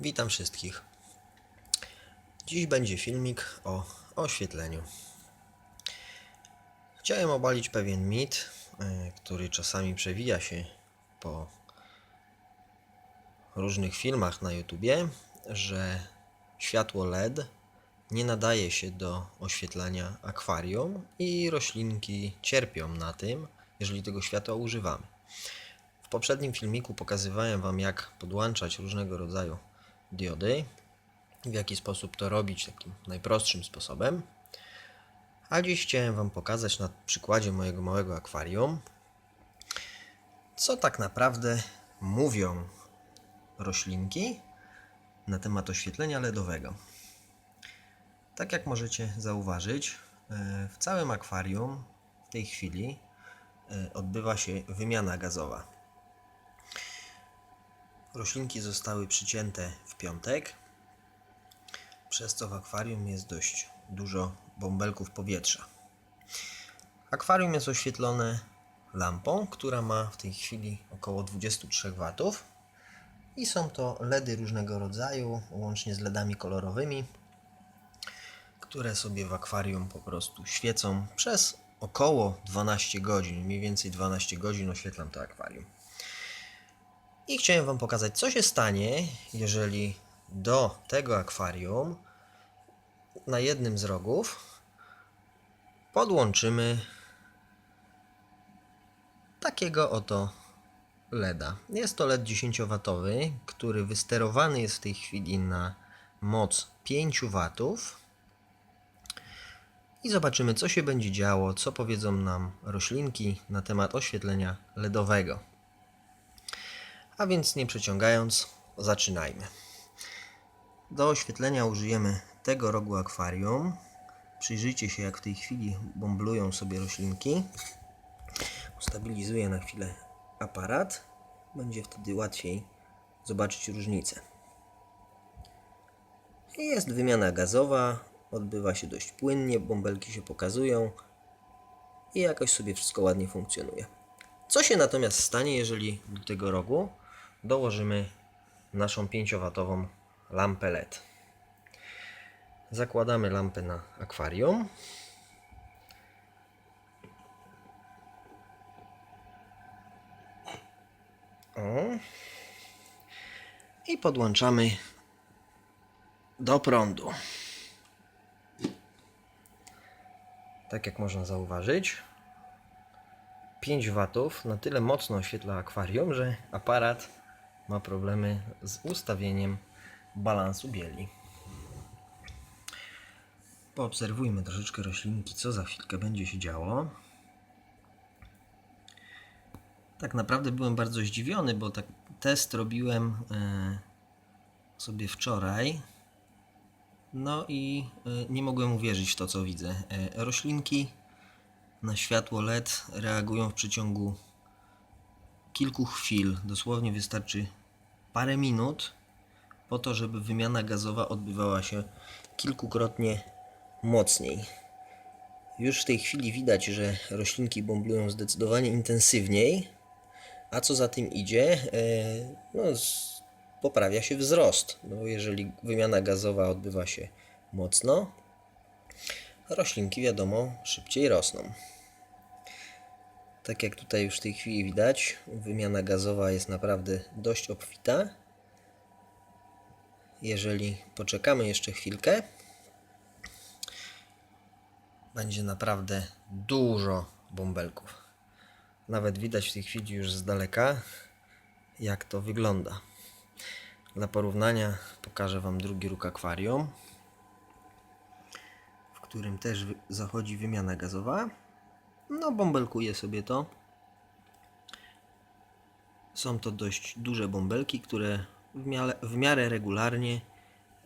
Witam wszystkich. Dziś będzie filmik o oświetleniu. Chciałem obalić pewien mit, y, który czasami przewija się po różnych filmach na YouTubie, że światło LED nie nadaje się do oświetlania akwarium i roślinki cierpią na tym, jeżeli tego światła używamy. W poprzednim filmiku pokazywałem Wam, jak podłączać różnego rodzaju diody, w jaki sposób to robić takim najprostszym sposobem. A dziś chciałem Wam pokazać na przykładzie mojego małego akwarium, co tak naprawdę mówią roślinki na temat oświetlenia LEDowego. Tak jak możecie zauważyć, e, w całym akwarium w tej chwili e, odbywa się wymiana gazowa. Roślinki zostały przycięte w piątek, przez co w akwarium jest dość dużo bąbelków powietrza. Akwarium jest oświetlone lampą, która ma w tej chwili około 23 W i są to LEDy różnego rodzaju, łącznie z LEDami kolorowymi, które sobie w akwarium po prostu świecą przez około 12 godzin. Mniej więcej 12 godzin oświetlam to akwarium. I chciałem Wam pokazać, co się stanie, jeżeli do tego akwarium na jednym z rogów podłączymy takiego oto LEDa. Jest to LED 10W, który wysterowany jest w tej chwili na moc 5 W. I zobaczymy, co się będzie działo, co powiedzą nam roślinki na temat oświetlenia LEDowego. A więc nie przeciągając, zaczynajmy. Do oświetlenia użyjemy tego rogu akwarium. Przyjrzyjcie się, jak w tej chwili bomblują sobie roślinki. Ustabilizuję na chwilę aparat. Będzie wtedy łatwiej zobaczyć różnicę. Jest wymiana gazowa, odbywa się dość płynnie, bąbelki się pokazują i jakoś sobie wszystko ładnie funkcjonuje. Co się natomiast stanie, jeżeli do tego rogu dołożymy naszą 5W lampę LED? Zakładamy lampę na akwarium. O. I podłączamy do prądu. Tak jak można zauważyć, 5 watów na tyle mocno oświetla akwarium, że aparat ma problemy z ustawieniem balansu bieli. Poobserwujmy troszeczkę roślinki, co za chwilkę będzie się działo. Tak naprawdę byłem bardzo zdziwiony, bo tak test robiłem e, sobie wczoraj. No i e, nie mogłem uwierzyć w to, co widzę. E, roślinki na światło LED reagują w przeciągu kilku chwil. Dosłownie wystarczy parę minut po to, żeby wymiana gazowa odbywała się kilkukrotnie mocniej. Już w tej chwili widać, że roślinki bomblują zdecydowanie intensywniej, a co za tym idzie, e, no, poprawia się wzrost. No, jeżeli wymiana gazowa odbywa się mocno, roślinki wiadomo szybciej rosną. Tak jak tutaj już w tej chwili widać, wymiana gazowa jest naprawdę dość obfita. Jeżeli poczekamy jeszcze chwilkę, będzie naprawdę dużo bąbelków. Nawet widać w tej chwili już z daleka, jak to wygląda. Dla porównania pokażę Wam drugi róg akwarium, w którym też zachodzi wymiana gazowa. No, bąbelkuje sobie to. Są to dość duże bąbelki, które w miarę, w miarę regularnie,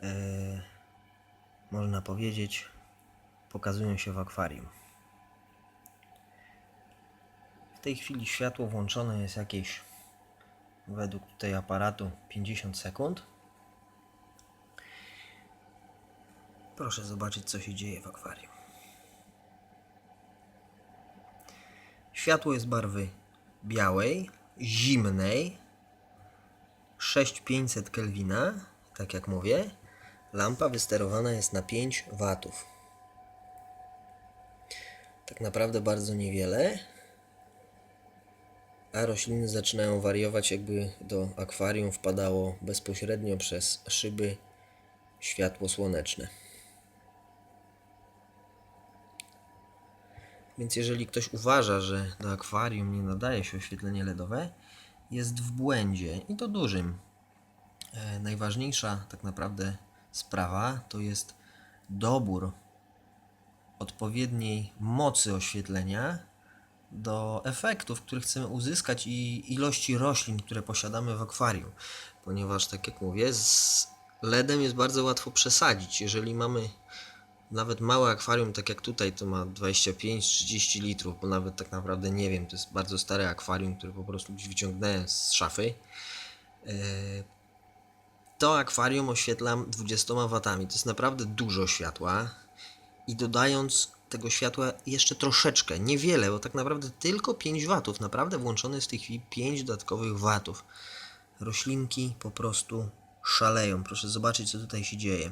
e, można powiedzieć, pokazują się w akwarium. W tej chwili światło włączone jest jakieś według tutaj aparatu 50 sekund. Proszę zobaczyć co się dzieje w akwarium. Światło jest barwy białej, zimnej, 6500 Kelvina. tak jak mówię, lampa wysterowana jest na 5 watów. Tak naprawdę bardzo niewiele, a rośliny zaczynają wariować, jakby do akwarium wpadało bezpośrednio przez szyby światło słoneczne. Więc jeżeli ktoś uważa, że do akwarium nie nadaje się oświetlenie LEDowe, jest w błędzie i to dużym. E, najważniejsza tak naprawdę sprawa to jest dobór odpowiedniej mocy oświetlenia do efektów, które chcemy uzyskać i ilości roślin, które posiadamy w akwarium. Ponieważ, tak jak mówię, z LEDem jest bardzo łatwo przesadzić. Jeżeli mamy nawet małe akwarium, tak jak tutaj, to ma 25-30 litrów, bo nawet tak naprawdę nie wiem, to jest bardzo stare akwarium, które po prostu gdzieś wyciągnąłem z szafy. Yy, To akwarium oświetlam 20 watami. To jest naprawdę dużo światła. I dodając tego światła jeszcze troszeczkę, niewiele, bo tak naprawdę tylko 5 watów. Naprawdę włączone jest w tej chwili 5 dodatkowych watów. Roślinki po prostu szaleją. Proszę zobaczyć, co tutaj się dzieje.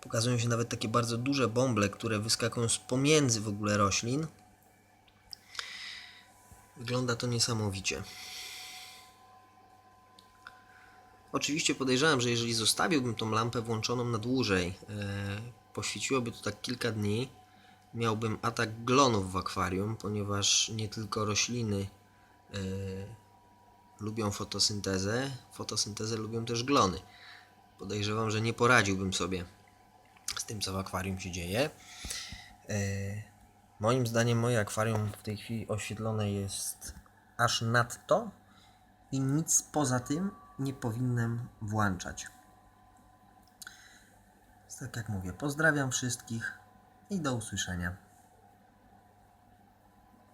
Pokazują się nawet takie bardzo duże bąble, które wyskakują z pomiędzy w ogóle roślin. Wygląda to niesamowicie. Oczywiście podejrzewam, że jeżeli zostawiłbym tą lampę włączoną na dłużej, e, poświeciłoby to tak kilka dni, miałbym atak glonów w akwarium, ponieważ nie tylko rośliny e, lubią fotosyntezę, fotosyntezę lubią też glony. Podejrzewam, że nie poradziłbym sobie tym, co w akwarium się dzieje. E, moim zdaniem moje akwarium w tej chwili oświetlone jest aż nadto i nic poza tym nie powinienem włączać. Tak jak mówię, pozdrawiam wszystkich i do usłyszenia.